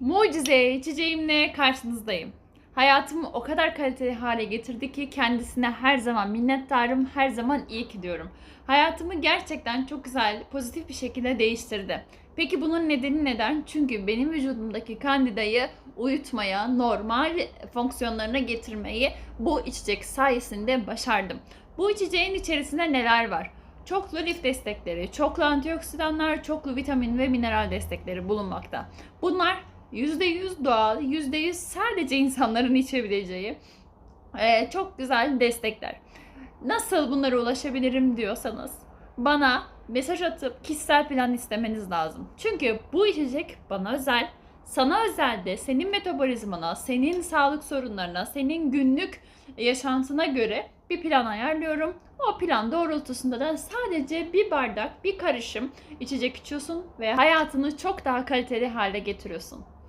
Mucize içeceğimle karşınızdayım. Hayatımı o kadar kaliteli hale getirdi ki kendisine her zaman minnettarım, her zaman iyi ki diyorum. Hayatımı gerçekten çok güzel, pozitif bir şekilde değiştirdi. Peki bunun nedeni neden? Çünkü benim vücudumdaki kandidayı uyutmaya, normal fonksiyonlarına getirmeyi bu içecek sayesinde başardım. Bu içeceğin içerisinde neler var? Çoklu lif destekleri, çoklu antioksidanlar, çoklu vitamin ve mineral destekleri bulunmakta. Bunlar %100 doğal, %100 sadece insanların içebileceği eee, çok güzel destekler. Nasıl bunlara ulaşabilirim diyorsanız bana mesaj atıp kişisel plan istemeniz lazım. Çünkü bu içecek bana özel, sana özel de senin metabolizmana, senin sağlık sorunlarına, senin günlük yaşantına göre bir plan ayarlıyorum. O plan doğrultusunda da sadece bir bardak, bir karışım içecek içiyorsun ve hayatını çok daha kaliteli hale getiriyorsun.